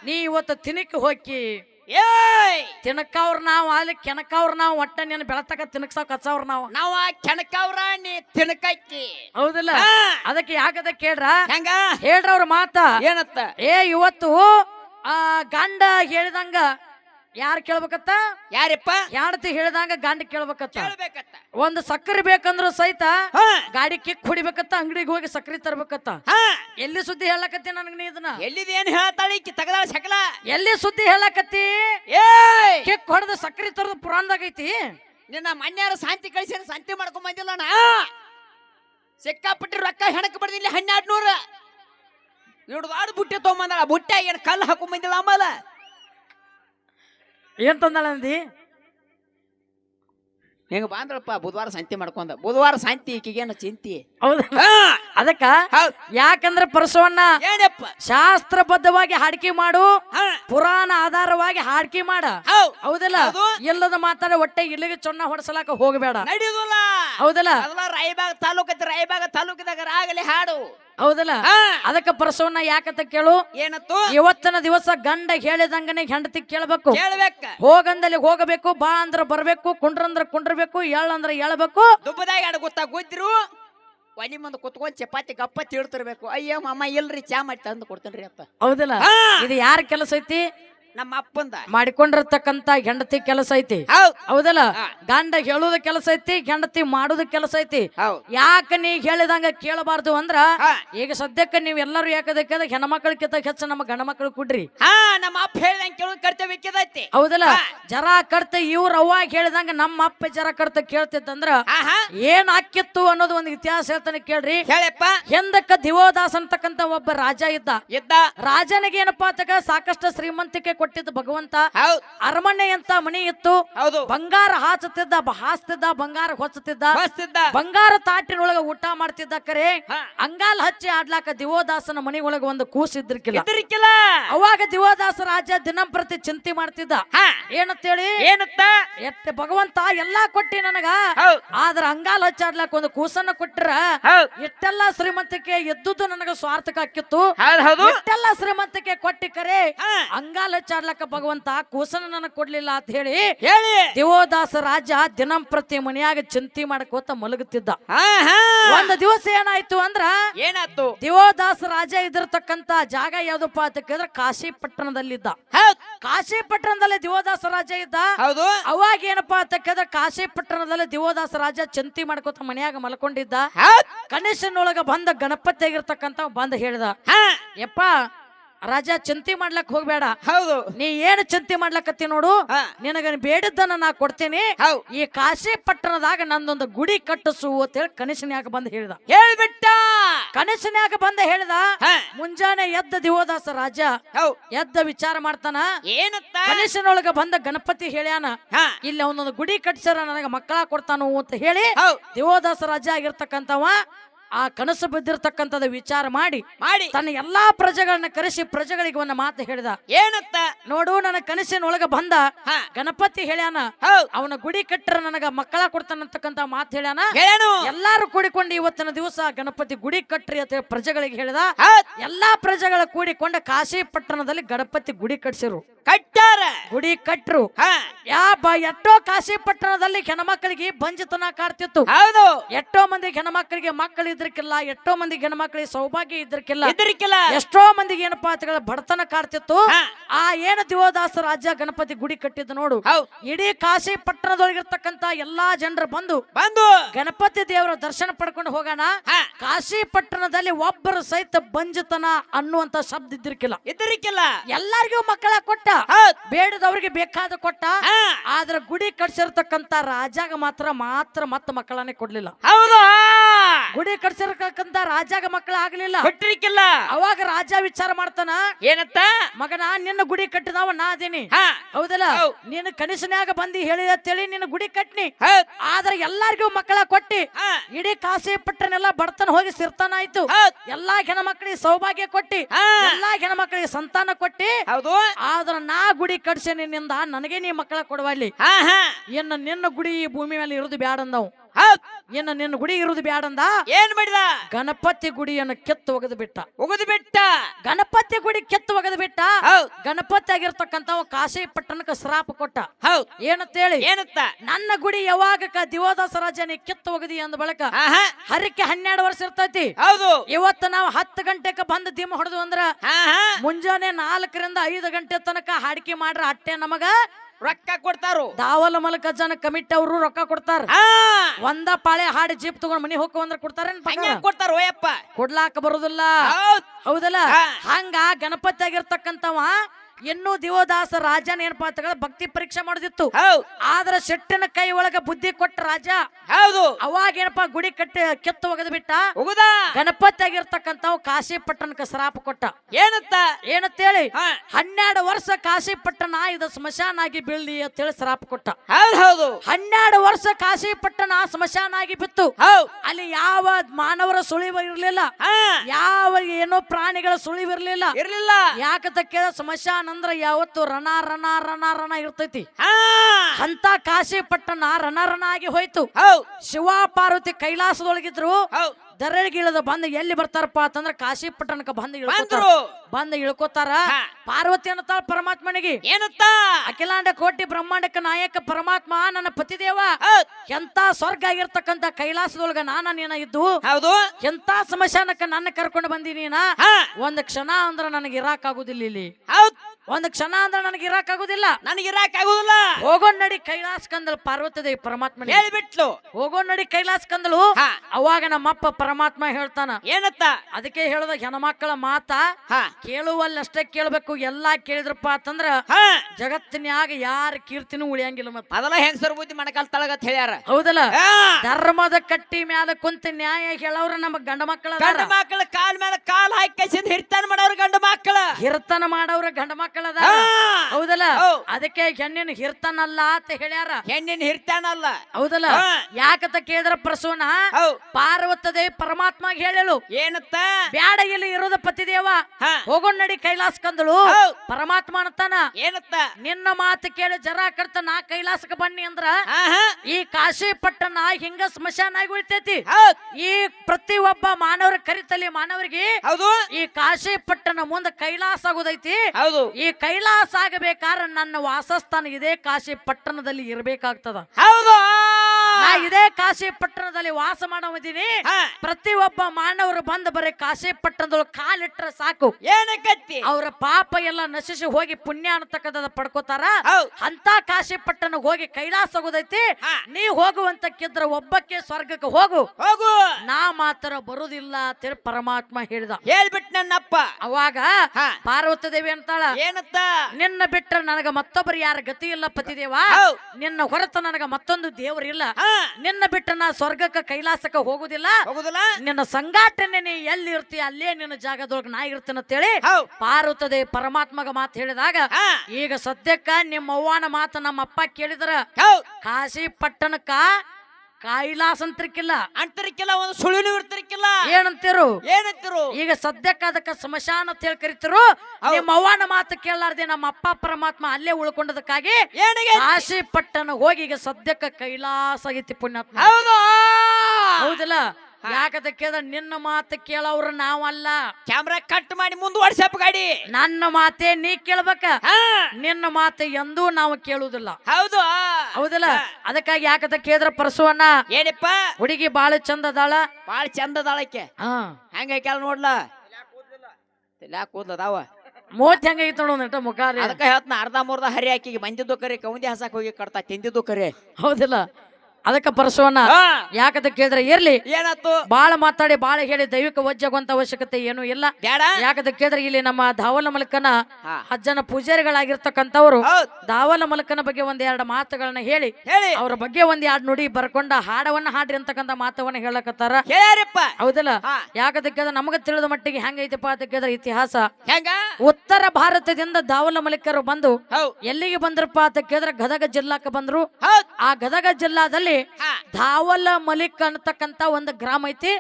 ನೀ ಇವತ್ತು ತಿನಕ್ ಹೋಗಿ ಏಯ್! ತಿನಕವ್ರ ನಾವು ಅಲ್ಲಿ ಕೆನಕವ್ರ ನಾವು ಒಟ್ಟ ನೀನು ಬೆಳತಕ ತಿನಕ್ಸಾವ್ ಕಚ್ಚವ್ರ ನಾವು. ನಾವ ಕೆಣಕವ್ರ ನೀ ತಿನ್ಕಕ್ಕಿ ಹೌದಲ್ಲ? ಹಾ. ಅದಕ್ಕೆ ಯಾಕದ ಕೇಳ್ರ? ಹೆಂಗ? ಹೇಳ್ರ ಅವ್ರ ಮಾತ. ಏನತ್ತ? ಏ ಇವತ್ತು ಆ ಗಂಡ ಹೇಳಿದಂಗ ಯಾರು ಕೇಳ್ಬೇಕತ್ತ? ಯಾರಪ್ಪ? ಹೆಂಡತಿ ಹೇಳ್ದಂಗ ಗಂಡ ಕೇಳ್ಬೇಕತ್ತ. ಒಂದ್ ಒಂದು ಸಕ್ಕರೆ ಬೇಕಂದ್ರು ಸಹಿತ ಹಾ. ಗಾಡಿ ಕಿಕ್ ಹೊಡಿಬೇಕತ್ತ ಅಂಗಡಿಗೆ ಹೋಗಿ ಸಕ್ಕರೆ ತರ್ಬೇಕತ್ತ. ಹಾ. ಎಲ್ಲಿ ಸುದ್ದಿ ಹೇಳಕತ್ತಿ ನನಗ ನೀ ಇದನ್ನ? ಎಲ್ಲಿದೇನ್ ಹೇಳ್ತಾಳೆ ಈಕಿ ತಗದಾಳ ಸಕಲ ಎಲ್ಲಿ ಸುದ್ದಿ ಹೇಳಕತ್ತಿ? ಏಯ್! ಕಿಕ್ ಹೊಡೆದ ಸಕ್ಕರೆ ತರದ ಪುರಾಣದಾಗ ಐತಿ. ನಿನ್ನ ಮನ್ಯಾರ ಶಾಂತಿ ಕಳಿಸಿ ಶಾಂತಿ ಮಾಡ್ಕೊಂಡ್ ಬಂದಿಲ್ಲ ಅಣ್ಣ ಸಿಕ್ಕಾಪಟ್ಟಿ ರೊಕ್ಕ ಹೆಣಕ್ ಬಡ್ದಿಲ್ಲ ಹನ್ನೆರಡು ನೂರ ಹಿಡ್ದಾಡ್ ಬುಟ್ಟಿ ತೊಗೊಂಬಂದಾಳ ಬುಟ್ಟೆ ಏನು ಕಲ್ಲು ಹಾಕೊಂಡ್ ಬಂದಿಲ್ಲ ಆಮೇಲೆ. ಏನ್ ತಂದಾಳ ಅಂದಿ? ಹೆಂಗ ಬಾಂದ್ರಪ್ಪ ಬುಧವಾರ ಶಾಂತಿ ಮಾಡ್ಕೊಂಡ. ಬುಧವಾರ ಶಾಂತಿ ಈಕಿಗೇನ ಚಿಂತಿ. ಹೌದು. ಅದಕ್ಕ ಹೌದ್. ಯಾಕಂದ್ರೆ ಪರಸವನ್ನ ಏನಪ್ಪ? ಶಾಸ್ತ್ರಬದ್ಧವಾಗಿ ಹಾಡಿಕೆ ಮಾಡು ಪುರಾಣ ಆಧಾರವಾಗಿ ಹಾಡಿಕೆ ಮಾಡ. ಹೌ ಹೌದಲ್ಲ? ಹೌದು. ಇಲ್ಲದ ಮಾತಾಡ ಹೊಟ್ಟೆ ಇಲ್ಲಿಗೆ ಚೊನ್ನ ಹೊಡ್ಸಲಾಕ ಹೋಗಬೇಡ. ನಡೆಯುದಿಲ್ಲ. ಹೌದಲ್ಲ? ಅದೆಲ್ಲ ರಾಯಬಾಗ ತಾಲೂಕ್ ಐತಿ ರಾಯಬಾಗ ತಾಲೂಕದಾಗ ರಾಗಲಿ ಹಾಡು. ಹೌದಲ್ಲ? ಅದಕ್ಕೆ ಅದಕ್ಕ ಪರಸವನ್ನ ಯಾಕಂತ ಕೇಳು? ಏನತ್ತು? ಇವತ್ತಿನ ದಿವಸ ಗಂಡ ಹೇಳಿದಂಗನೆ ಹೆಂಡತಿ ಕೇಳಬೇಕು. ಕೇಳ್ಬೇಕ. ಹೋಗಂದಲ್ಲಿ ಹೋಗಬೇಕು ಬಾ ಅಂದ್ರ ಬರ್ಬೇಕು ಕುಂಡ್ರಂದ್ರ ಕುಂಡ್ರಬೇಕು ಎಳ್ ಅಂದ್ರ ಎಳ್ಬೇಕು ದುಬ್ಬದಾಗ ಎರಡು ಗೊತ್ತಾ ಗೊತ್ತಿರು ಒಲಿ ಮುಂದೆ ಕುತ್ಕೊಂಡ್ ಚಪಾತಿ ಗಪ್ಪ ತಿಳ್ತಿರ್ಬೇಕು ಅಯ್ಯೋ ಮಾಮ ಇಲ್ರಿ ಚಾ ಮಾಡಿ ತಂದು ಕೊಡ್ತೇನ್ರಿ ಅಪ್ಪ. ಹೌದಲ್ಲ? ಇದು ಯಾರ ಕೆಲಸ ಐತಿ? ನಮ್ಮ ಅಪ್ಪಂದ. ಮಾಡಿಕೊಂಡಿರ್ತಕ್ಕಂತ ಹೆಂಡತಿ ಕೆಲಸ ಐತಿ. ಹೌದ್. ಹೌದಲ್ಲ. ಗಂಡ ಹೇಳುದ ಕೆಲಸ ಐತಿ ಹೆಂಡತಿ ಮಾಡುದ ಕೆಲಸ ಐತಿ. ಯಾಕ ನೀ ಹೇಳಿದಂಗ ಕೇಳಬಾರ್ದು ಅಂದ್ರ ಈಗ ಸದ್ಯಕ್ಕೆ ನೀವ್ ಎಲ್ಲರೂ ಯಾಕದಕ್ಕೆ ಹೆಣ್ಮಕ್ಳಕ್ಕಿಂತ ಹೆಚ್ಚು ನಮ್ಮ ಗಂಡ ಮಕ್ಳು ಕುಡ್ರಿ. ಹಾ ನಮ್ಮ ಅಪ್ಪ ಹೇಳ್ದಂಗ ಕೇಳೋದು ಕರ್ತವ್ಯ ಇಕ್ಕಿದೈತಿ ಹೌದಲ್ಲ. ಜರ ಕಡ್ತ ಇವ್ರ ಅವ್ವ ಹೇಳಿದಂಗ ನಮ್ಮ ಅಪ್ಪ ಜರ ಕಡ್ತ ಕೇಳ್ತಿತ್ತಂದ್ರ ಏನ್ ಆಕ್ಕಿತ್ತು ಅನ್ನೋದು ಒಂದು ಇತಿಹಾಸ ಹೇಳ್ತಾನೆ ಕೇಳ್ರಿ. ಹೇಳಪ್ಪ. ಹಿಂದಕ್ಕ ದಿವೋದಾಸ್ ಅಂತಕ್ಕಂತ ಒಬ್ಬ ರಾಜ ಇದ್ದ. ಇದ್ದ. ರಾಜನಿಗೆ ಏನಪ್ಪಾ ಸಾಕಷ್ಟು ಶ್ರೀಮಂತಿಕೆ ಕೊಟ್ಟಿದ್ದ ಭಗವಂತ ಅರಮನೆಯಂತ ಅರಮನೆ ಅಂತ ಮನಿ ಇತ್ತು. ಹೌದು. ಬಂಗಾರ ಹಾಚುತ್ತಿದ್ದ ಬ- ಹಾಸ್ತಿದ್ದ ಬಂಗಾರ ಹೊಸತಿದ್ದ. ಬಂಗಾರ ತಾಟಿನೊಳಗ ಊಟ ಮಾಡ್ತಿದ್ದ ಕರೆ. ಅಂಗಾಲ ಹಚ್ಚಿ ಆಡ್ಲಾಕ ದಿವೋದಾಸನ ಮನೆ ಒಳಗ ಒಂದು ಕೂಸ್ ಇದ್ರಿಕಿಲ್ಲ. ಅವಾಗ ದಿವೋದಾಸ ರಾಜ ದಿನಂಪ್ರತಿ ಚಿಂತೆ ಮಾಡ್ತಿದ್ದ. ಏನಂತೇಳಿ? ಏನತ್ತ ಎತ್ತೆ ಭಗವಂತ ಎಲ್ಲಾ ಕೊಟ್ಟಿ ನನಗ. ಆದ್ರ ಅಂಗಾಲ್ ಹಚ್ಚಾಡ್ಲಾಕ ಒಂದು ಕೂಸನ್ನ ಕೊಟ್ಟಿರ ಹೌದ್. ಇಷ್ಟೆಲ್ಲ ಶ್ರೀಮಂತಿಕೆ ಎದ್ದುದು ನನಗ ಸ್ವಾರ್ಥಕ ಇಷ್ಟೆಲ್ಲ ಶ್ರೀಮಂತಿಕೆ ಕೊಟ್ಟಿ ಕರೆ. ಅಂಗಾಲ ಅಂಗಾಲ್ ಹಚ್ಚಾಡ್ಲಕ್ಕ ಭಗವಂತ ಕೂಸನ್ನ ನನಗೆ ಕೊಡ್ಲಿಲ್ಲ ಅಂತ ಹೇಳಿ ಹೇಳಿ. ದಿವೋದಾಸ ರಾಜ ದಿನಂಪ್ರತಿ ಮನೆಯಾಗ ಚಿಂತೆ ಮಾಡ್ಕೋತ ಮಲಗುತ್ತಿದ್ದ. ಒಂದು ದಿವಸ ಏನಾಯ್ತು ಅಂದ್ರ ಏನಾಯ್ತು? ದಿವೋದಾಸ ರಾಜ ಇದಿರ್ತಕ್ಕಂತ ಜಾಗ ಯಾವ್ದಪ್ಪ ಅಂತ ಕೇಳಿದ್ರೆ ಕಾಶಿ ಪಟ್ಟಣದಲ್ಲಿದ್ದ ಕಾಶಿ ಪಟ್ಟಣದಲ್ಲಿ ದಿವೋದಾಸ ರಾಜ ಇದ್ದ. ಹೌದು. ಅವಾಗ ಏನಪ್ಪಾ ಅಂತ ಕೇಳಿದ್ರೆ ಕಾಶಿ ಪಟ್ಟಣದಲ್ಲಿ ದಿವೋದಾಸ ರಾಜ ಚಿಂತೆ ಮಾಡ್ಕೋತ ಮನೆಯಾಗ ಮಲ್ಕೊಂಡಿದ್ದ. ಗಣೇಶನೊಳಗ ಬಂದ ಗಣಪತಿ ಆಗಿರ್ತಕ್ಕಂತ ಬಂದ ಹೇಳ್ದ. ಯಪ್ಪ ರಾಜ ಚಿಂತೆ ಮಾಡ್ಲಕ್ ಹೋಗ್ಬೇಡ. ಹೌದು. ನೀ ಏನು ಚಿಂತೆ ಮಾಡ್ಲಕತ್ತಿ ನೋಡು? ನಿನಗ ಬೇಡಿದ್ದನ್ನ ನಾ ಕೊಡ್ತೇನೆ. ಈ ಕಾಶಿ ಪಟ್ಟಣದಾಗ ನಂದೊಂದು ಗುಡಿ ಕಟ್ಟಿಸು ಅಂತ ಹೇಳಿ ಕನಸಿನ್ಯಾಗ ಬಂದ ಹೇಳ್ದ. ಹೇಳ್ಬಿಟ್ಟ. ಕನಸಿನ್ಯಾಗ ಬಂದ ಹೇಳ್ದ. ಮುಂಜಾನೆ ಎದ್ದ ದಿವೋದಾಸ ರಾಜ. ಎದ್ದ ವಿಚಾರ ಮಾಡ್ತಾನ. ಏನತ್ತ? ಕನಸಿನೊಳಗ ಬಂದ ಗಣಪತಿ ಹೇಳ್ಯಾನ. ಇಲ್ಲಿ ಅವನೊಂದು ಗುಡಿ ಕಟ್ಟಿಸರ ನನಗ ಮಕ್ಕಳ ಕೊಡ್ತಾನು ಅಂತ ಹೇಳಿ ದಿವೋದಾಸ ರಾಜ ಆಗಿರ್ತಕ್ಕಂಥವ ಆ ಕನಸು ಬಿದ್ದಿರ್ತಕ್ಕಂಥದ್ದು ವಿಚಾರ ಮಾಡಿ ಮಾಡಿ. ತನ್ನ ಎಲ್ಲಾ ಪ್ರಜೆಗಳನ್ನ ಕರೆಸಿ ಪ್ರಜೆಗಳಿಗೆ ಒಂದು ಮಾತು ಹೇಳಿದ. ಏನತ್ತ? ನೋಡು ನನ್ನ ಕನಸಿನೊಳಗ ಬಂದ ಗಣಪತಿ ಹೇಳ್ಯಾನ. ಅವನ ಗುಡಿ ಕಟ್ಟರ ನನಗ ಮಕ್ಕಳ ಕೊಡ್ತಾನಂತಕ್ಕಂತ ಮಾತು ಹೇಳ್ಯಾನ. ಏನು ಎಲ್ಲಾರು ಕೂಡಿಕೊಂಡು ಇವತ್ತಿನ ದಿವಸ ಗಣಪತಿ ಗುಡಿ ಕಟ್ಟ್ರಿ ಅಂತ ಪ್ರಜೆಗಳಿಗೆ ಹೇಳಿದ. ಎಲ್ಲಾ ಪ್ರಜೆಗಳ ಕೂಡಿಕೊಂಡು ಕಾಶಿ ಪಟ್ಟಣದಲ್ಲಿ ಗಣಪತಿ ಗುಡಿ ಕಟ್ಸಿರು. ಕಟ್ಟಾರ. ಗುಡಿ ಕಟ್ರು. ಹಾ. ಎಷ್ಟೋ ಕಾಶಿ ಪಟ್ಟಣದಲ್ಲಿ ಹೆಣ್ಮಕ್ಳಿಗೆ ಬಂಜತನ ಕಾಡ್ತಿತ್ತು. ಹೌದು. ಎಷ್ಟೋ ಮಂದಿ ಹೆಣ್ಮಕ್ಳಿಗೆ ಮಕ್ಕಳು ಇದ್ರಕ್ಕಿಲ್ಲ ಎಷ್ಟೋ ಮಂದಿ ಹೆಣ್ಮಕ್ಳಿಗೆ ಸೌಭಾಗ್ಯ ಇದ್ರಕ್ಕಿಲ್ಲ ಇದ್ರಕ್ಕಿಲ್ಲ ಎಷ್ಟೋ ಮಂದಿಗೆ ಏನಪ್ಪಾ ಅಂತ ಬಡತನ ಕಾಡ್ತಿತ್ತು. ಆ ಏನು ದಿವೋದಾಸ ರಾಜ ಗಣಪತಿ ಗುಡಿ ಕಟ್ಟಿದ್ದು ನೋಡು. ಇಡೀ ಕಾಶಿ ಪಟ್ಟಣದೊಳಗಿರ್ತಕ್ಕಂತ ಎಲ್ಲಾ ಜನರು ಬಂದು ಬಂದು. ಗಣಪತಿ ದೇವರ ದರ್ಶನ ಪಡ್ಕೊಂಡು ಹೋಗೋಣ. ಕಾಶಿ ಪಟ್ಟಣದಲ್ಲಿ ಒಬ್ಬರು ಸಹಿತ ಬಂಜತನ ಅನ್ನುವಂತ ಶಬ್ದ ಇದ್ದಿರ್ಕಿಲ್ಲ ಇದ್ರಿಕಿಲ್ಲ. ಎಲ್ಲರಿಗೂ ಮಕ್ಕಳ ಕೊಟ್ಟ. ಬೇಡದವ್ರಿಗೆ ಬೇಕಾದ ಕೊಟ್ಟ ಆದ್ರೆ ಗುಡಿ ಕಟ್ಸಿರ್ತಕ್ಕಂತ ರಾಜಾಗ ಮಾತ್ರ ಮಾತ್ರ ಮತ್ತ ಮಕ್ಕಳನ್ನೇ ಕೊಡ್ಲಿಲ್ಲ. ಹೌದು. ಗುಡಿ ಕಟ್ಸಿರ್ತಕ್ಕಂತ ರಾಜಾಗ ಮಕ್ಕಳ ಆಗ್ಲಿಲ್ಲ. ಕೊಟ್ಟಿರಿಕಿಲ್ಲ ಅವಾಗ ರಾಜ ವಿಚಾರ ಮಾಡ್ತಾನ ಏನತ್ತ? ಮಗನ ನಿನ್ನ ಗುಡಿ ಕಟ್ಟಿದವ ನಾ ಅದೇನಿ. ಹೌದಲ್ಲ? ಹೌದ್. ನೀನು ಕನಸಿನ್ಯಾಗ ಬಂದಿ ಹೇಳಿ ಅಂತೇಳಿ ನಿನ್ನ ಗುಡಿ ಕಟ್ನಿ. ಆದ್ರೆ ಎಲ್ಲಾರ್ಗೂ ಮಕ್ಕಳ ಕೊಟ್ಟಿ. ಇಡೀ ಕಾಸಿ ಪಟ್ಟನೆಲ್ಲ ಬಡತನ ಹೋಗಿ ಸಿರ್ತಾನ ಆಯ್ತು. ಎಲ್ಲಾ ಹೆಣ್ಣ ಮಕ್ಕಳಿಗೆ ಸೌಭಾಗ್ಯ ಕೊಟ್ಟಿ. ಎಲ್ಲಾ ಹೆಣ್ಣ ಮಕ್ಕಳಿಗೆ ಸಂತಾನ ಕೊಟ್ಟಿ. ಹೌದು. ಆದ್ರ ನಾ ಗುಡಿ ಕಟ್ಸಿ ನಿನ್ನಿಂದ ನನಗೆ ನೀ ಮಕ್ಕಳ ಕೊಡುವಲ್ಲಿ. ಇನ್ನು ನಿನ್ನ ಗುಡಿ ಈ ಭೂಮಿ ಮೇಲೆ ಇರೋದು ಬ್ಯಾಡ ಅಂದವು. ಹೌದ್ ಇನ್ನು ನಿನ್ನ ಗುಡಿ ಇರುದು ಬ್ಯಾಡಂದ? ಏನ್ ಮಾಡಿದ? ಗಣಪತಿ ಗುಡಿಯನ್ನು ಕೆತ್ತು ಒಗೆದು ಬಿಟ್ಟ ಒಗೆದು ಬಿಟ್ಟ ಗಣಪತಿ ಗುಡಿ ಕೆತ್ತು ಒಗೆದು ಬಿಟ್ಟ ಹೌದ್. ಗಣಪತಿ ಆಗಿರ್ತಕ್ಕಂತ ಕಾಶಿ ಪಟ್ಟಣಕ್ಕೆ ಶ್ರಾಪ ಕೊಟ್ಟ. ಏನಂತ ಹೇಳಿ ಏನತ್ತ ನನ್ನ ಗುಡಿ ಯಾವಾಗ ದಿವೋದಾಸ ರಾಜ ಕೆತ್ತು ಒಗದಿ ಅಂದ ಬಳಿಕ ಹಾ ಹಾ ಹರಿಕೆ ಹನ್ನೆರಡು ವರ್ಷ ಇರ್ತೈತಿ. ಹೌದು. ಇವತ್ತು ನಾವು ಹತ್ತು ಗಂಟೆಗೆ ಬಂದು ದಿಮ್ಮ ಹೊಡೆದು ಅಂದ್ರ ಹಾ ಹಾ ಮುಂಜಾನೆ ನಾಲ್ಕರಿಂದ ಐದು ಗಂಟೆ ತನಕ ಹಾಡಿಕೆ ಮಾಡ್ರ ಅಟ್ಟೆ ನಮಗ. ರೊಕ್ಕ ಕೊಡ್ತಾರು. ದಾವಲ ಮಲಕ ಜನ ಕಮಿಟಿ ಅವರು ರೊಕ್ಕ ಕೊಡ್ತಾರ. ಒಂದ ಪಾಳೆ ಹಾಡಿ ಜೀಪ್ ತಗೊಂಡ್ ಮನಿ ಹೋಗೋ ಅಂದ್ರೆ ಕೊಡ್ತಾರೇನ್? ಕೊಡ್ತಾರ ಓಯಪ್ಪ. ಕೊಡ್ಲಾಕ ಬರುದಿಲ್ಲ. ಹೌದಲ್ಲ. ಹಂಗ ಗಣಪತಿ ಆಗಿರ್ತಕ್ಕಂತವ ಇನ್ನೂ ದಿವೋದಾಸ ರಾಜನ ಏನಪ್ಪಾ ಅಂತ ಹೇಳಿದ್ರೆ ಭಕ್ತಿ ಪರೀಕ್ಷೆ ಮಾಡೋದಿತ್ತು. ಹೌದು. ಆದ್ರ ಶೆಟ್ಟಿನ ಕೈ ಒಳಗ ಬುದ್ಧಿ ಕೊಟ್ಟ ರಾಜ. ಹೌದು. ಅವಾಗ ಏನಪ್ಪಾ ಗುಡಿ ಕಟ್ಟಿ ಕೆತ್ತು ಒಗದ್ ಬಿಟ್ಟ. ಉಗುದ ಗಣಪತಿ ಆಗಿರ್ತಕ್ಕಂಥವ್ ಕಾಶಿ ಪಟ್ಟಣಕ್ಕೆ ಶ್ರಾಪ ಕೊಟ್ಟ. ಏನತ್ತ? ಏನಂತೇಳಿ ಹೇಳಿ? ಹನ್ನೆರಡು ವರ್ಷ ಕಾಶಿ ಪಟ್ಟಣ ಇದು ಸ್ಮಶಾನ ಆಗಿ ಅಂತ ಅಂತೇಳಿ ಶ್ರಾಪ ಕೊಟ್ಟ. ಹೌದು ಹೌದು. ಹನ್ನೆರಡು ವರ್ಷ ಕಾಶಿ ಪಟ್ಟಣ ಸ್ಮಶಾನ ಆಗಿ ಬಿತ್ತು. ಹೌದ್. ಅಲ್ಲಿ ಯಾವ ಮಾನವರ ಸುಳಿವು ಇರಲಿಲ್ಲ. ಹಾ. ಯಾವ ಏನೋ ಪ್ರಾಣಿಗಳ ಸುಳಿವು ಇರಲಿಲ್ಲ. ಇರ್ಲಿಲ್ಲ ಯಾಕಂತ ಕೇಳ ಸ್ಮಶಾನ ಅಂದ್ರ ಯಾವತ್ತು ರಣ ರಣ ರಣ ರಣ ಇರ್ತೈತಿ. ಅಂತ ಕಾಶಿ ಪಟ್ಟಣ ರಣ ರಣ ಆಗಿ ಹೋಯ್ತು. ಶಿವ ಪಾರ್ವತಿ ಕೈಲಾಸದೊಳಗಿದ್ರು. ದರಳಿಗಿಳದ ಬಂದ್ ಎಲ್ಲಿ ಬರ್ತಾರಪ್ಪ ಅಂತಂದ್ರ ಕಾಶಿ ಪಟ್ಟಣಕ್ಕೆ ಬಂದು ಇಳ್ಕೋತಾರ. ಬಂದ್ ಇಳ್ಕೋತಾರ. ಪಾರ್ವತಿ ಅನ್ನತಾಳ ಪರಮಾತ್ಮನಿಗೆ. ಏನತ್ತ? ಅಖಿಲಾಂಡ ಕೋಟಿ ಬ್ರಹ್ಮಾಂಡಕ ನಾಯಕ ಪರಮಾತ್ಮ ನನ್ನ ಪತಿದೇವ. ಎಂತ ಸ್ವರ್ಗ ಆಗಿರ್ತಕ್ಕಂತ ಕೈಲಾಸದೊಳಗ ನಾನ ನೀನ ಇದ್ದು ಹೌದು. ಎಂತ ಸಮಶಾನಕ್ಕೆ ನನ್ನ ಕರ್ಕೊಂಡು ಬಂದಿ ನೀನ? ಒಂದ್ ಕ್ಷಣ ಅಂದ್ರ ನನಗೆ ಇರಾಕ್ ಆಗುದಿಲ್ಲ ಇಲ್ಲಿ. ಒಂದ್ ಕ್ಷಣ ಅಂದ್ರೆ ನನಗೆ ಇರಾಕ್ ಆಗುದಿಲ್ಲ. ನನಗೆ ಇರಾಕ್ ಆಗುದಿಲ್ಲ. ಹೋಗೋಣ ನಡಿ ಕೈಲಾಸ ಕಂದಲ್ ಪಾರ್ವತಿ ದೇವಿ ಪರಮಾತ್ಮನಿಗೆ ಹೇಳ್ಬಿಟ್ಲು. ಹೋಗೋಣ ನಡಿ ಕೈಲಾಸ ಕಂದಲು. ಹಾ. ಅವಾಗ ನಮ್ಮಪ್ಪ ಪರಮಾತ್ಮ ಹೇಳ್ತಾನ. ಏನತ್ತ? ಅದಕ್ಕೆ ಹೇಳದ ಹೆಣ್ಮಕ್ಳ ಮಾತ ಹಾ. ಕೇಳುವಲ್ಲಿ ಅಷ್ಟೇ ಕೇಳ್ಬೇಕು ಎಲ್ಲಾ ಕೇಳಿದ್ರಪ್ಪ ಅಂತಂದ್ರ ಹಾ. ಜಗತ್ತಿನ್ಯಾಗ ಯಾರ ಕೀರ್ತಿನೂ ಉಳಿಯಂಗಿಲ್ಲ ಮತ್ತ. ಅದೆಲ್ಲ ಹೆಂಗಸರ್ ಬುದ್ಧಿ ಮಣಕಾಲ್ ತಳಗತ್ ಹೇಳ್ಯಾರ. ಹೌದಲ್ಲ? ಧರ್ಮದ ಕಟ್ಟಿ ಮ್ಯಾಲ ಕುಂತ ನ್ಯಾಯ ಹೇಳವ್ರ ನಮ್ಮ ಗಂಡ ಮಕ್ಕಳ ಗಂಡ ಮಕ್ಕಳ ಕಾಲ್ ಮೇಲೆ ಕಾಲ್ ಹಾಕಿ ಕಸಿದ್ ಹಿರ್ತಾನ ಮಾಡೋರು ಗಂಡ ಮಕ್ಕಳ. ಹಿರ್ತನ ಮಾಡೋರು ಗಂಡ ಮಕ್ಕಳದ ಹಾ. ಹೌದಲ್ಲ? ಹೌದ್. ಅದಕ್ಕೆ ಹೆಣ್ಣಿನ ಹಿರ್ತನಲ್ಲ ಅಂತ ಹೇಳ್ಯಾರ. ಹೆಣ್ಣಿನ ಹಿರ್ತಾನಲ್ಲ. ಹೌದಲ್ಲ? ಹಾ. ಯಾಕಂತ ಕೇಳಿದ್ರ ಪ್ರಸೂನ? ಪಾರ್ವತದೆ ಪರಮಾತ್ಮ ಹೇಳಲು ಏನತ್ತ? ಬ್ಯಾಡ ಇಲ್ಲಿ ಇರೋದ ಪತಿದೇವ. ಹಾ. ಹೋಗೋಣ ನಡಿ ಕೈಲಾಸ ಕಂದಳು ಹೌದ್. ಪರಮಾತ್ಮ ಅಂತಾನ ಏನತ್ತ? ನಿನ್ನ ಮಾತು ಕೇಳಿ ಜರ ಕಡ್ತ ನಾ ಕೈಲಾಸಕ್ಕೆ ಬನ್ನಿ ಅಂದ್ರ ಈ ಕಾಶಿ ಪಟ್ಟಣ ಹಿಂಗ ಸ್ಮಶಾನ ಆಗಿ ಉಳಿತೈತಿ. ಹೌದ್ ಈ ಪ್ರತಿ ಒಬ್ಬ ಮಾನವರ ಕರಿತಲಿ ಮಾನವರಿಗೆ ಹೌದು. ಈ ಕಾಶಿ ಪಟ್ಟಣ ಮುಂದೆ ಕೈಲಾಸ ಆಗೋದೈತಿ. ಹೌದು. ಈ ಕೈಲಾಸ ಆಗಬೇಕಾದ್ರೆ ನನ್ನ ವಾಸಸ್ಥಾನ ಇದೇ ಕಾಶಿ ಪಟ್ಟಣದಲ್ಲಿ ಇರಬೇಕಾಗ್ತದ. ಹೌದು. ನಾ ಇದೇ ಕಾಶಿ ಪಟ್ಟಣದಲ್ಲಿ ವಾಸ ಮಾಡೋದಿನಿ ಪ್ರತಿ ಒಬ್ಬ ಮಾನವರು ಬಂದ ಬರೀ ಕಾಶಿ ಪಟ್ಟಣದೊಳಗೆ ಕಾಲಿಟ್ರ ಸಾಕು. ಏನಕ್ಕತ್ತಿ? ಅವರ ಪಾಪ ಎಲ್ಲ ನಶಿಸಿ ಹೋಗಿ ಪುಣ್ಯ ಅನ್ನತಕ್ಕಂಥದ್ದು ಪಡ್ಕೋತಾರ. ಅಂತ ಕಾಶಿ ಪಟ್ಟಣ ಹೋಗಿ ಕೈಲಾಸ ಆಗೋದೈತಿ ನೀ ನೀ ಹೋಗುವಂತಕ್ಕಿದ್ರ ಒಬ್ಬಕ್ಕೆ ಸ್ವರ್ಗಕ್ಕೆ ಹೋಗು. ಹೋಗು. ನಾ ಮಾತ್ರ ಬರುದಿಲ್ಲ ಅಂತೇಳಿ ಪರಮಾತ್ಮ ಹೇಳಿದ. ಹೇಳ್ಬಿಟ್ ನನ್ನಪ್ಪ. ಅವಾಗ ಪಾರ್ವತಿ ದೇವಿ ಅಂತಾಳ ಏನತ್ತ? ನಿನ್ನ ಬಿಟ್ರ ನನಗ ಮತ್ತೊಬ್ಬರು ಯಾರ ಗತಿ ಇಲ್ಲ ಪತಿದೇವ. ನಿನ್ನ ಹೊರತು ನನಗ ಮತ್ತೊಂದು ದೇವರಿಲ್ಲ. ನಿನ್ನ ಬಿಟ್ಟ ನಾ ಸ್ವರ್ಗಕ್ಕ ಕೈಲಾಸಕ್ಕ ಹೋಗುದಿಲ್ಲ. ಹೋಗುದಿಲ್ಲ? ನಿನ್ನ ಸಂಗಾಟನೆ ನೀ ಎಲ್ಲಿ ಇರ್ತಿ ಅಲ್ಲೇ ನಿನ್ನ ಜಾಗದೊಳಗೆ ನಾ ಇರ್ತೀನಿ ಅಂತೇಳಿ ಹೇಳಿ ಪಾರ್ವತದೆ ಪರಮಾತ್ಮಗ ಮಾತು ಹೇಳಿದಾಗ ಈಗ ಸದ್ಯಕ್ಕ ನಿಮ್ಮ ಅವ್ವನ ಮಾತು ನಮ್ಮ ಅಪ್ಪ ಕೇಳಿದ್ರ ಕಾಶಿ ಪಟ್ಟಣಕ್ಕ ಕೈಲಾಸ ಅಂತರಿಕಿಲ್ಲ. ಅಂತಿರ್ಕಿಲ್ಲ ಒಂದು ಸುಳಿಲು ಇರ್ತಿರ್ಕಿಲ್ಲ. ಏನಂತೀರು? ಏನಂತಿರು? ಈಗ ಸದ್ಯಕ್ಕ ಅದಕ್ಕ ಸ್ಮಶಾನ ಅಂತ ಹೇಳಿ ಕರಿತಿರು. ನಿಮ್ಮ ಅವ್ವನ ಮಾತು ಕೇಳಲಾರ್ದೆ ನಮ್ಮ ಅಪ್ಪ ಪರಮಾತ್ಮ ಅಲ್ಲೇ ಉಳ್ಕೊಂಡದಕ್ಕಾಗಿ ಕಾಶಿ ಪಟ್ಟಣ ಹೋಗಿ ಈಗ ಸದ್ಯಕ್ಕ ಕೈಲಾಸ ಆಗೈತಿ ಪುಣ್ಯಾತ್ಮ. ಹೌದಾ. ಹೌದಿಲ್ಲ? ಯಾಕಂತ ಕೇಳಿದ್ರೆ ನಿನ್ನ ಮಾತು ಕೇಳೋರು ನಾವಲ್ಲ. ಕ್ಯಾಮ್ರಾ ಕಟ್ ಮಾಡಿ ಮುಂದುವರ್ಸಪ್ಪ ಗಾಡಿ. ನನ್ನ ಮಾತೇ ನೀ ಕೇಳ್ಬೇಕ? ನಿನ್ನ ಮಾತು ಎಂದೂ ನಾವು ಕೇಳುದಿಲ್ಲ ಹೌದು. ಹೌದಲ್ಲ? ಅದಕ್ಕಾಗಿ ಯಾಕಂತ ಕೇಳಿದ್ರ ಪರಸುವಣ್ಣ ಏನಪ್ಪ? ಹುಡುಗಿ ಬಾಳ ಚಂದ ಅದಾಳ. ಬಾಳ ಚಂದ ಅದಾಳಕ್ಕೆ ಹಾ. ಹೆಂಗ ಕೇಳ ನೋಡ್ಲ? ತಲ್ಯಾಗ ಕೂದ್ಲದಾವ ಮೂವತ್ ಹೆಂಗೈತಿ ನೋಡು ಮುಖ. ಅದಕ್ಕ ಹೇಳ್ತಾನ ಅರ್ಧ ಮುರ್ಧ ಹರಿ ಹಾಕಿ ಬಂದಿದ್ದು ಕರೆ ಕೌಂದಿ ಹಸಾಕ್ ಹೋಗಿ ಕಟ್ತಾ ತಿಂದಿದ್ದು ಕರೆ. ಹೌದಿಲ್ಲ? ಅದಕ್ಕ ಪರಸೋಣ ಯಾಕಂತ ಕೇಳಿದ್ರೆ ಇರ್ಲಿ. ಏನಾಯ್ತು? ಬಾಳ ಮಾತಾಡಿ ಬಾಳ ಹೇಳಿ ದೈವಿಕ ವಜ್ಜಾಗುವಂತ ಅವಶ್ಯಕತೆ ಏನು ಇಲ್ಲ. ಯಾಕಂತ ಕೇಳಿದ್ರೆ ಇಲ್ಲಿ ನಮ್ಮ ಧಾವಲ ಮಲಕನ ಹಜ್ಜನ ಪೂಜಾರಿಗಳಾಗಿರ್ತಕ್ಕಂಥವ್ರು ಧಾವಲ ಮಲಕನ ಬಗ್ಗೆ ಒಂದ್ ಎರಡು ಮಾತುಗಳನ್ನ ಹೇಳಿ ಅವ್ರ ಬಗ್ಗೆ ಒಂದ್ ಎರಡು ನುಡಿ ಬರ್ಕೊಂಡ ಹಾಡವನ್ನ ಹಾಡ್ರಿ ಅಂತಕ್ಕಂಥ ಮಾತವನ್ನ ಹೇಳಕತ್ತಾರ. ಹೌದಲ್ಲ? ಯಾಕಂತ ಕೇಳಿದ್ರೆ ನಮಗ ತಿಳಿದ ಮಟ್ಟಿಗೆ ಹೆಂಗೈತಪ್ಪ ಅಂತ ಕೇಳಿದ್ರೆ ಇತಿಹಾಸ. ಉತ್ತರ ಭಾರತದಿಂದ ಧಾವಲ ಮಲಿಕರು ಬಂದು ಎಲ್ಲಿಗೆ ಬಂದ್ರಪ್ಪ ಅಂತ ಕೇಳಿದ್ರೆ ಗದಗ ಜಿಲ್ಲಾಕ್ಕೆ ಬಂದ್ರು. ಆ ಗದಗ ಜಿಲ್ಲಾದಲ್ಲಿ ಧಾವಲ ಮಲಿಕ್ ಅಂತಕ್ಕಂತ ಒಂದು ಗ್ರಾಮ ಐತಿ.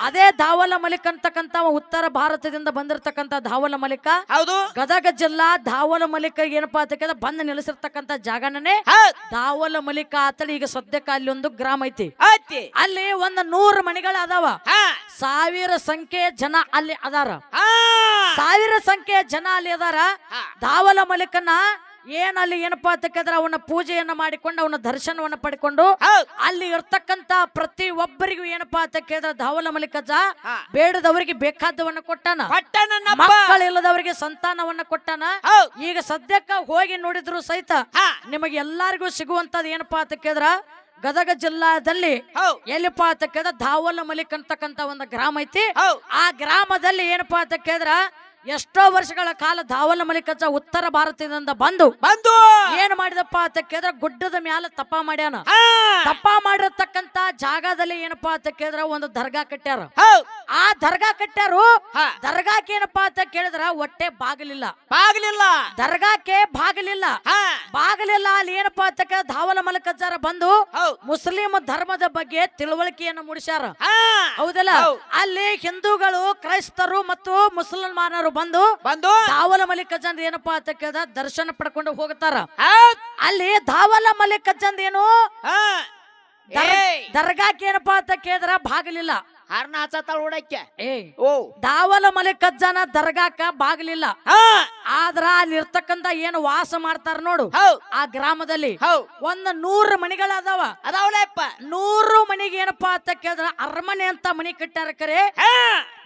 ಅದೇ ಧಾವಲ ಮಲಿಕ್ ಅಂತಕ್ಕಂತ ಉತ್ತರ ಭಾರತದಿಂದ ಬಂದಿರತಕ್ಕಂತ ಧಾವಲ ಮಲಿಕ. ಹೌದು. ಗದಗ ಜಿಲ್ಲಾ ಧಾವಲ ಮಲಿಕ ಏನಪ್ಪಾ ಅಂತ ಬಂದ್ ನೆಲೆಸಿರ್ತಕ್ಕಂತ ಜಾಗನೇ. ಧಾವಲ ಮಲಿಕ ಆತಳಿ ಈಗ ಸದ್ಯಕ್ಕ ಅಲ್ಲಿ ಒಂದು ಗ್ರಾಮ ಐತಿ. ಅಲ್ಲಿ ಒಂದ್ ನೂರು ಮನೆಗಳ ಅದಾವ. ಸಾವಿರ ಸಂಖ್ಯೆ ಜನ ಅಲ್ಲಿ ಅದಾರ. ಸಾವಿರ ಸಂಖ್ಯೆಯ ಜನ ಅಲ್ಲಿ ಅದಾರ. ಧಾವಲ ದಾವಲ ಮಲಿಕನ ಏನ್ ಅಲ್ಲಿ ಏನಪ್ಪಾ ಅಂತ ಕೇಳಿದ್ರೆ ಅವನ ಪೂಜೆಯನ್ನ ಮಾಡಿಕೊಂಡು ಅವನ ದರ್ಶನವನ್ನ ಪಡ್ಕೊಂಡು ಅಲ್ಲಿ ಇರ್ತಕ್ಕಂತ ಪ್ರತಿ ಒಬ್ಬರಿಗೂ ಏನಪ್ಪಾ ಅಂತ ಕೇಳಿದ್ರೆ ಧಾವಲ ಮಲಿಕಜ್ಜ ಹಾ. ಬೇಡದವರಿಗೆ ಬೇಕಾದವನ್ನ ಕೊಟ್ಟಾನ. ಮಕ್ಕಳು ಇಲ್ಲದವರಿಗೆ ಸಂತಾನವನ್ನ ಕೊಟ್ಟಾನ. ಈಗ ಸದ್ಯಕ್ಕ ಹೋಗಿ ನೋಡಿದ್ರು ಸಹಿತ ನಿಮಗೆ ಎಲ್ಲಾರಿಗೂ ಸಿಗುವಂತದ್ದು ಏನಪ್ಪಾ ಅಂತ ಕೇಳಿದ್ರ ಗದಗ ಜಿಲ್ಲಾದಲ್ಲಿ ಹೌದ್. ಎಲ್ಲಿಪ್ಪಾ ಅಂತ ಕೇಳಿದ್ರೆ ಧಾವಲ ಮಲಿಕ್ ಅಂತಕ್ಕಂತ ಒಂದು ಗ್ರಾಮ ಐತಿ. ಆ ಗ್ರಾಮದಲ್ಲಿ ಏನಪ್ಪಾ ಅಂತ ಕೇಳಿದ್ರ ಎಷ್ಟೋ ವರ್ಷಗಳ ಕಾಲ ಧಾವಲ ಮಲಿಕಜ್ಜ ಉತ್ತರ ಭಾರತದಿಂದ ಬಂದು ಬಂದು! ಏನ್ ಮಾಡಿದಪ್ಪ ಅಂತ ಕೇಳಿದ್ರೆ ಗುಡ್ಡದ ಮ್ಯಾಲ ತಪ್ಪ ಮಾಡ್ಯಾನ? ತಪ್ಪ ಮಾಡಿರ್ತಕ್ಕಂತ ಜಾಗದಲ್ಲಿ ಏನಪ್ಪಾ ಅಂತ ಕೇಳಿದ್ರ ಒಂದು ದರ್ಗಾ ಕಟ್ಟ್ಯಾರ? ಆ ದರ್ಗಾ ಕಟ್ಟ್ಯಾರು ದರ್ಗಾಕ್ಕೆ ಏನಪ್ಪಾ ಅಂತ ಕೇಳಿದ್ರ? ಹೊಟ್ಟೆ ಬಾಗಲಿಲ್ಲ. ಬಾಗಲಿಲ್ಲ! ದರ್ಗಾಕ್ಕೆ ಬಾಗಲಿಲ್ಲ. ಬಾಗಲಿಲ್ಲ ಅಲ್ಲಿ ಏನಪ್ಪಾ ಅಂತ ಕೇಳಿದ್ರೆ ಧಾವಲ ಮಲಕಜ್ಜಾರ ಬಂದು ಮುಸ್ಲಿಂ ಧರ್ಮದ ಬಗ್ಗೆ ತಿಳುವಳಿಕೆಯನ್ನು ಮೂಡಿಸ್ಯಾರ. ಹೌದಲ್ಲ? ಅಲ್ಲಿ ಹಿಂದೂಗಳು ಕ್ರೈಸ್ತರು ಮತ್ತು ಮುಸಲ್ಮಾನರು ಬಂದು ಬಂದು ಧಾವಲ ಮಲ್ಲಿಕಜ್ಜಂದ್ ಏನಪ್ಪಾ ಅಂತ ಕೇಳ್ದ ದರ್ಶನ ಪಡ್ಕೊಂಡು ಹೋಗ್ತಾರ ಅಲ್ಲಿ ಧಾವಲ ಮಲ್ಲಿಕಜ್ಜಂದ್ ಏನು ದರ್ಗಾಕ್ ಏನಪ್ಪಾ ಅಂತ ಕೇಳಿದ್ರ ಬಾಗಲಿಲ್ಲ. ಹರ್ನ ಹಚ್ಚತ್ತಾಳ ಓಡಕ್ಕೆ ಏ. ಓ. ದಾವಲ ಮಲ್ಲಿಕಜ್ಜನ ದರ್ಗಾಕ ಬಾಗ್ಲಿಲ್ಲ. ಹಾ. ಆದ್ರ ಅಲ್ಲಿ ಇರ್ತಕ್ಕಂತ ಏನು ವಾಸ ಮಾಡ್ತಾರ ನೋಡು. ಹೌದ್ ಆ ಗ್ರಾಮದಲ್ಲಿ ಹೌದ್ ಒಂದ್ ನೂರು ಮನಿಗಳದಾವ ಅದಾವಲಪ್ಪ. ನೂರು ಮನಿಗೆ ಏನಪ್ಪಾ ಅಂತ ಕೇಳಿದ್ರ ಅರಮನೆ ಅಂತ ಮನಿ ಕಟ್ಟಾರ ಕರೆ. ಹಾ.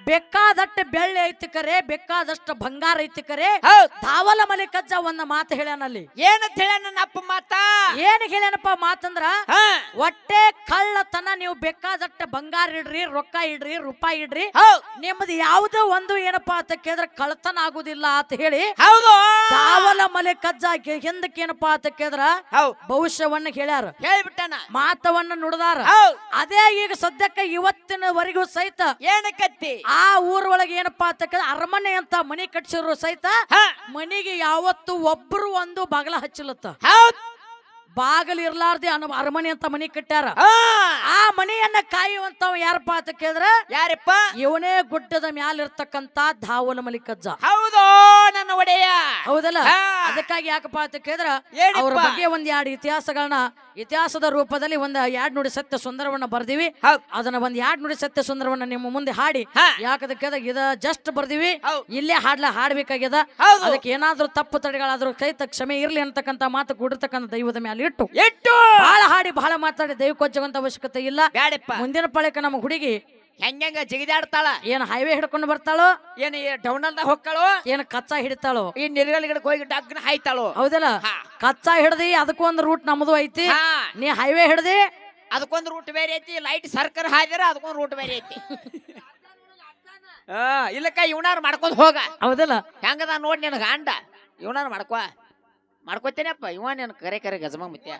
ಬೇಕಾದಷ್ಟು ಬೆಳ್ಳಿ ಐತಿ ಕರೆ ಬೇಕಾದಷ್ಟು ಬಂಗಾರ ಐತಿ ಕರೆ. ಹೌದ್ ಮಲೆ ಕಜ್ಜ ಒಂದ್ ಮಾತು ಹೇಳ್ಯಾನಲ್ಲಿ ಏನಂತ ಹೇಳ ನನ್ನ ಅಪ್ಪ ಮಾತ? ಏನ್ ಹೇಳ್ಯಾನಪ್ಪ ಮಾತಂದ್ರ ಹಾ. ಒಟ್ಟೆ ಕಳ್ಳತನ ನೀವು ಬೇಕಾದಷ್ಟು ಬಂಗಾರ ಇಡ್ರಿ ರೊಕ್ಕ ಇಡ್ರಿ ರೂಪಾಯಿ ಇಡ್ರಿ ನಿಮ್ದು ಯಾವ್ದೋ ಒಂದು ಏನಪ್ಪಾ ಅಂತ ಕೇಳಿದ್ರೆ ಕಳ್ಳತನ ಆಗುದಿಲ್ಲ ಅಂತ ಹೇಳಿ ಹೌದು. ಮಲೆ ಕಜ್ಜಾಕಿ ಹಿಂದಕ್ಕೆ ಏನಪ್ಪಾ ಅಂತ ಕೇಳಿದ್ರ ಭವಿಷ್ಯವನ್ನ ಹೇಳ್ಯಾರ. ಹೇಳ್ಬಿಟ್ಟನ. ಮಾತವನ್ನ ನುಡಿದಾರ. ಅದೇ ಈಗ ಸದ್ಯಕ್ಕೆ ಇವತ್ತಿನವರೆಗೂ ಸಹಿತ ಏನಕ್ಕತ್ತಿ ಆ ಊರೊಳಗೆ ಏನಪ್ಪಾ ಅಂತ ಕೇಳಿದ್ರೆ ಅರಮನೆ ಅಂತ ಮನಿ ಕಟ್ಸಿರೋ ಸಹಿತ ಮನಿಗೆ ಯಾವತ್ತು ಒಬ್ರು ಒಂದು ಬಗಲ ಹಚ್ಚಲತ್ತ. ಬಾಗಲ್ ಇರ್ಲಾರ್ದೆ ಅನ ಅರಮನೆ ಅಂತ ಮನಿ ಕಟ್ಟ್ಯಾರ. ಆ ಮನೆಯನ್ನ ಕಾಯುವಂತವ ಯಾರಪ್ಪ ಅಂತ ಕೇಳಿದ್ರೆ ಯಾರಪ್ಪ? ಇವನೇ ಗುಡ್ಡದ ಮ್ಯಾಲ ಇರ್ತಕ್ಕಂತ ಧಾವಲ ಮಲಿಕಜ್ಜ ಹೌದು ನನ್ನ ಒಡೆಯ? ಹೌದಲ್ಲ? ಅದಕ್ಕಾಗಿ ಯಾಕಪ್ಪ ಅಂತ ಕೇಳಿದ್ರ? ಅವ್ರ ಬಗ್ಗೆ ಒಂದ್ ಎರಡು ಇತಿಹಾಸಗಳನ್ನ ಇತಿಹಾಸದ ರೂಪದಲ್ಲಿ ಒಂದ್ ಎರಡ್ ನುಡಿ ಸತ್ಯ ಸುಂದರವನ್ನ ಬರ್ದಿವಿ. ಅದನ್ನ ಒಂದ್ ಎರಡ್ ನುಡಿ ಸತ್ಯ ಸುಂದರವನ್ನ ನಿಮ್ಮ ಮುಂದೆ ಹಾಡಿ. ಯಾಕದಕ್ಕೆ ಇದ ಜಸ್ಟ್ ಬರ್ದಿವಿ. ಇಲ್ಲೇ ಹಾಡ್ಲ ಹಾಡ್ಬೇಕಾಗ್ಯದ. ಅದಕ್ಕೆ ಏನಾದ್ರೂ ತಪ್ಪು ತಡೆಗಳಾದ್ರೂ ಸಹಿತ ಕ್ಷಮೆ ಇರ್ಲಿ ಅಂತಕ್ಕಂತ ಮಾತು ಕೂಡಿರ್ತಕ್ಕಂಥ ದೈವದ ಮೇಲೆ ಇಟ್ಟು. ಇಟ್ಟು. ಬಹಳ ಹಾಡಿ ಬಹಳ ಮಾತಾಡಿ ದೈವ ಕೊಚ್ಚುವಂತ ಅವಶ್ಯಕತೆ ಇಲ್ಲ. ಮುಂದಿನ ಪಳಕ ನಮ್ಮ ಹುಡುಗಿ ಹೆಂಗ ಜಿಗಿದಾಡ್ತಾಳ. ಏನ್ ಹೈವೇ ಹಿಡ್ಕೊಂಡು ಬರ್ತಾಳೋ? ಏನ್ ಡೌನಲ್ದಾಗ ಹೋಗ್ತಾಳೋ ಏನ್ ಕಚ್ಚಾ ಹಿಡಿತಾಳೋ? ಈ ನಿರ್ಗಲ್ ಗಿಡಕ್ಕೆ ಹೋಗಿ ಡಗ್ನ ಹಾಯ್ತಾಳೋ? ಹೌದಲ್ಲ? ಹಾ. ಕಚ್ಚಾ ಹಿಡ್ದಿ ಅದಕ್ಕೊಂದು ರೂಟ್ ನಮ್ದು ಐತಿ. ಹಾ. ನೀ ಹೈವೇ ಹಿಡ್ದಿ. ಅದಕ್ಕೊಂದು ರೂಟ್ ಬೇರೆ ಐತಿ ಲೈಟ್ ಸರ್ಕರ್ ಹಾಯ್ದಾರ ಅದಕ್ಕೊಂದು ರೂಟ್ ಬೇರೆ ಐತಿ. ಹಾ ಇಲ್ಲಕ್ಕ ಇವನಾರು ಮಾಡ್ಕೊಂಡ್ ಹೋಗ. ಹೌದಲ್ಲ? ಹೆಂಗದ ನೋಡಿ ನಿನಗ ಗಂಡ ಇವನಾರು ಮಾಡ್ಕೋ. ಮಾಡ್ಕೋತೇನಪ್ಪ ಇವ ನೀನು ಕರೆ ಕರೆ ಗಜಮ ಮುತ್ಯ.